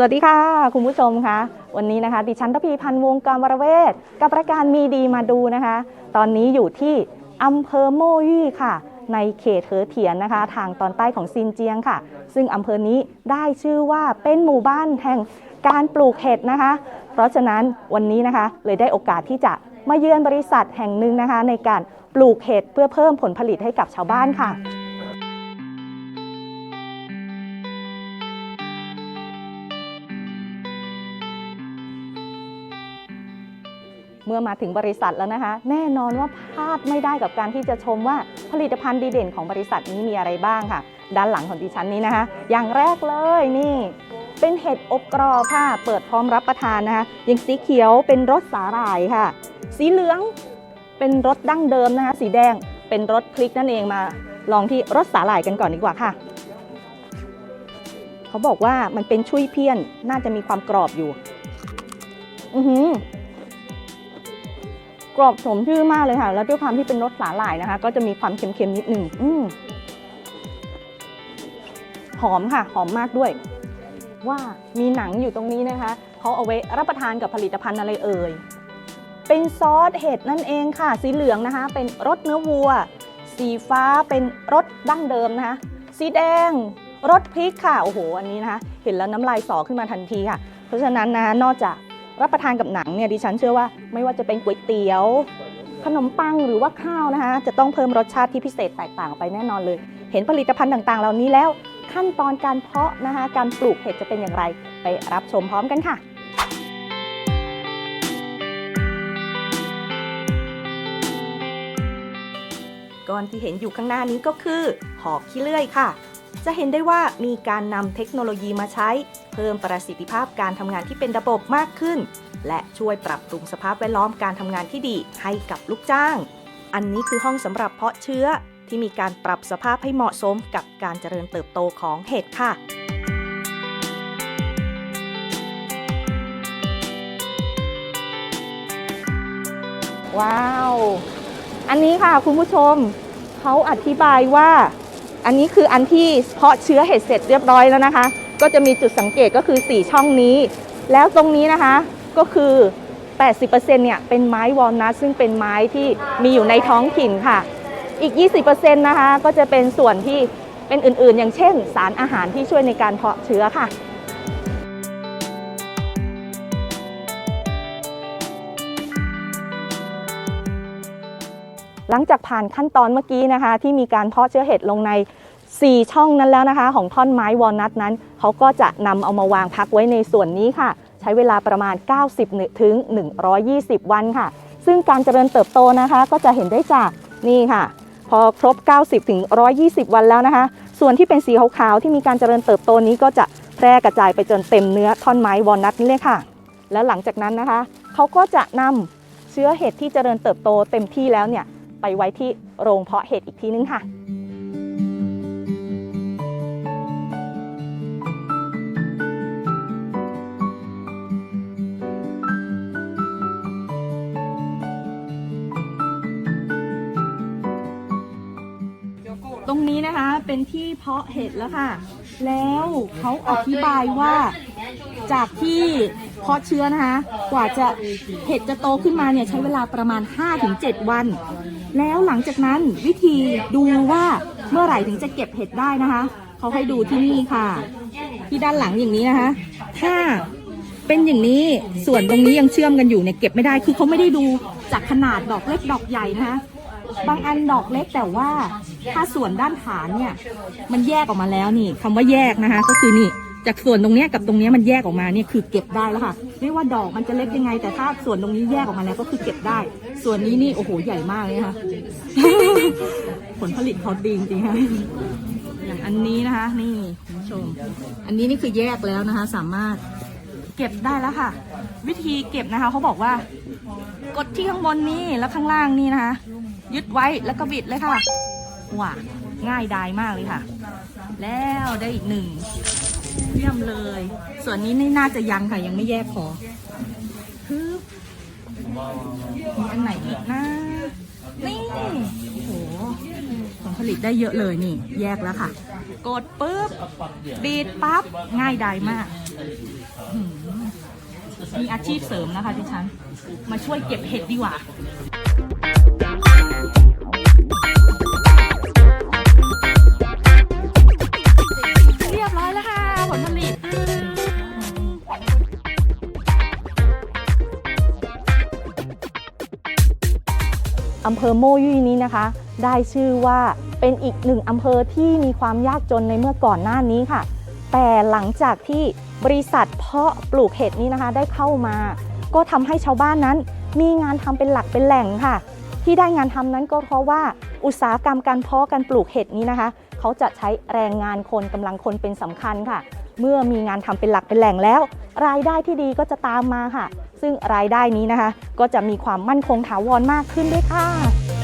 สวัสดีค่ะ คุณผู้ชมคะวันนี้นะคะ ดิฉันทพีพันธ์วงการวรเวทกับรายการมีดีมาดูนะคะ ตอนนี้อยู่ที่อำเภอโมยี่ค่ะ ในเขตเฮอเทียนนะคะ ทางตอนใต้ของซินเจียงค่ะ ซึ่งอำเภอนี้ได้ชื่อว่าเป็นหมู่บ้านแห่งการปลูกเห็ดนะคะ เพราะฉะนั้นวันนี้นะคะเลยได้โอกาสที่จะมาเยือนบริษัทแห่งหนึ่งนะคะ ในการปลูกเห็ดเพื่อเพิ่มผลผลิตให้กับชาวบ้านค่ะ เมื่อมาถึงบริษัทแล้วนะคะ แน่นอนว่าพลาดไม่ได้กับการที่จะชมว่าผลิตภัณฑ์ดีเด่นของบริษัทนี้มีอะไรบ้างค่ะ ด้านหลังของดิฉันนี้นะคะ อย่างแรกเลยนี่ เป็นเห็ดอบกรอบค่ะ เปิดพร้อมรับประทานนะคะอย่างสีเขียวเป็นรสสาหร่ายค่ะ สีเหลืองเป็นรสดั้งเดิมนะคะ สีแดงเป็นรสพริกนั่นเองมา ลองที่รสสาหร่ายกันก่อนดีกว่าค่ะเขาบอกว่ามันเป็นชุยเพี้ยนน่าจะมีความกรอบอยู่ อือหือ กรอบสมชื่อมากเลยค่ะ แล้วด้วยความที่เป็นรสสาหร่ายนะคะ ก็จะมีความเค็มๆนิดหนึ่งอืมหอมค่ะ หอมมากด้วย ว่ามีหนังอยู่ตรงนี้นะคะเขาเอาไว้รับประทานกับผลิตภัณฑ์อะไรเอ่ยเป็นซอสเห็ดนั่นเองค่ะ สีเหลืองนะคะ เป็นรสเนื้อวัว สีฟ้าเป็นรสดั้งเดิมนะคะ สีแดงรสพริกค่ะโอ้โหอันนี้นะคะ เห็นแล้วน้ำลายสอขึ้นมาทันทีค่ะ เพราะฉะนั้นนะนอกจาก รับประทานกับหนังเนี่ยดิฉันเชื่อว่าไม่ว่าจะเป็นก๋วยเตี๋ยว ขนมปังหรือว่าข้าวนะคะ จะต้องเพิ่มรสชาติที่พิเศษแตกต่างไปแน่นอนเลย เห็นผลิตภัณฑ์ต่างๆ เหล่านี้แล้ว ขั้นตอนการเพาะนะคะการปลูกเห็ดจะเป็นอย่างไร ไปรับชมพร้อมกันค่ะก้อนที่เห็นอยู่ข้างหน้านี้ก็คือ หอกขี้เลื่อยค่ะ จะเห็นได้ว่ามีการนำเทคโนโลยีมาใช้ พิ่มประสิทธิภาพการทำงานที่เป็นระบบมากขึ้น และช่วยปรับปรุงสภาพแวดล้อมการทำงานที่ดีให้กับลูกจ้าง อันนี้คือห้องสำหรับเพาะเชื้อที่มีการปรับสภาพให้เหมาะสมกับการเจริญเติบโตของเห็ดค่ะว้าว อันนี้ค่ะคุณผู้ชมเขาอธิบายว่า อันนี้คืออันที่เพาะเชื้อเห็ดเสร็จเรียบร้อยแล้วนะคะ ก็จะมีจุดสังเกตก็คือ 4 ช่องนี้ แล้วตรงนี้นะคะก็คือ 80%เนี่ยเป็นไม้วอลนัทซึ่งเป็นไม้ที่มีอยู่ในท้องถิ่นค่ะ อีก 20%นะคะก็จะเป็นส่วนที่เป็นอื่นๆ อย่างเช่น สารอาหารที่ช่วยในการเพาะเชื้อค่ะหลังจากผ่านขั้นตอนเมื่อกี้นะคะ ที่มีการเพาะเชื้อเห็ดลงใน 4 ช่องนั้นแล้วนะคะ ของท่อนไม้วอลนัทนั้น เขาก็จะนำเอามาวางพักไว้ในส่วนนี้ค่ะ ใช้เวลาประมาณ 90 ถึง 120 วันค่ะ ซึ่งการเจริญเติบโตนะคะก็จะเห็นได้จากนี่ค่ะ พอครบ 90 ถึง 120 วันแล้วนะคะ ส่วนที่เป็นสีขาวๆที่มีการเจริญเติบโตนี้ก็จะแพร่กระจายไปจนเต็มเนื้อท่อนไม้วอลนัทนี่เลยค่ะ แล้วหลังจากนั้นนะคะ เขาก็จะนำเชื้อเห็ดที่เจริญเติบโตเต็มที่แล้วเนี่ยไปไว้ที่โรงเพาะเห็ดอีกทีนึงค่ะ นี้นะคะ เป็นที่เพาะเห็ดแล้วค่ะ แล้วเขาอธิบายว่าจากที่เพาะเชื้อนะคะ กว่าจะเห็ดจะโตขึ้นมาเนี่ยใช้เวลาประมาณ 5-7 วัน แล้วหลังจากนั้นวิธีดูว่าเมื่อไหร่ถึงจะเก็บเห็ดได้นะคะ เขาให้ดูที่นี่ค่ะ ที่ด้านหลังอย่างนี้นะคะ ถ้าเป็นอย่างนี้ส่วนตรงนี้ยังเชื่อมกันอยู่เนี่ยเก็บไม่ได้คือเขาไม่ได้ดูจากขนาดดอกเล็กดอกใหญ่นะคะ บางอันดอกเล็กแต่ว่าถ้าส่วนด้านฐานเนี่ย มันแยกออกมาแล้วนี่คำว่าแยกนะคะ ก็คือนี่จากส่วนตรงนี้กับตรงนี้มันแยกออกมาเนี่ยคือเก็บได้แล้วค่ะ ไม่ว่าดอกมันจะเล็กยังไง แต่ถ้าส่วนตรงนี้แยกออกมาแล้วก็คือเก็บได้ ส่วนนี้นี่โอ้โหใหญ่มากเลยค่ะ ผลผลิตเขาดีจริงค่ะอย่างอันนี้นะคะ นี่คุณผู้ชม อันนี้นี่คือแยกแล้วนะคะ สามารถเก็บได้แล้วค่ะ วิธีเก็บนะคะเขาบอกว่า กดที่ข้างบนนี่แล้วข้างล่างนี่นะคะ ยึดไว้แล้วก็บิดเลยค่ะว้าง่ายดายมากเลยค่ะ แล้วได้อีกหนึ่งเยี่ยมเลย ส่วนนี้นี่น่าจะยังค่ะยังไม่แยกคอฮึบมีอันไหนอีกนะนี่โอ้โหผลผลิตได้เยอะเลยนี่ แยกแล้วค่ะ กดปุ๊บบีดปั๊บง่ายดายมาก มีอาชีพเสริมนะคะดิฉัน มาช่วยเก็บเห็ดดีกว่าเรียบร้อยแล้วค่ะผลผลิตอำเภอโมยุยนี้นะคะ ได้ชื่อว่าเป็นอีกหนึ่งอำเภอที่มีความยากจนในเมื่อก่อนหน้านี้ค่ะ แต่หลังจากที่บริษัทเพาะปลูกเห็ดนี้นะคะได้เข้ามา ก็ทำให้ชาวบ้านนั้น มีงานทำเป็นหลักเป็นแหล่งค่ะ ที่ได้งานทำนั้นก็เพราะว่าอุตสาหกรรมการเพาะการปลูกเห็ดนี้นะคะ เขาจะใช้แรงงานคนกำลังคนเป็นสำคัญค่ะ เมื่อมีงานทำเป็นหลักเป็นแหล่งแล้ว รายได้ที่ดีก็จะตามมาค่ะ ซึ่งรายได้นี้นะคะ ก็จะมีความมั่นคงถาวรมากขึ้นด้วยค่ะ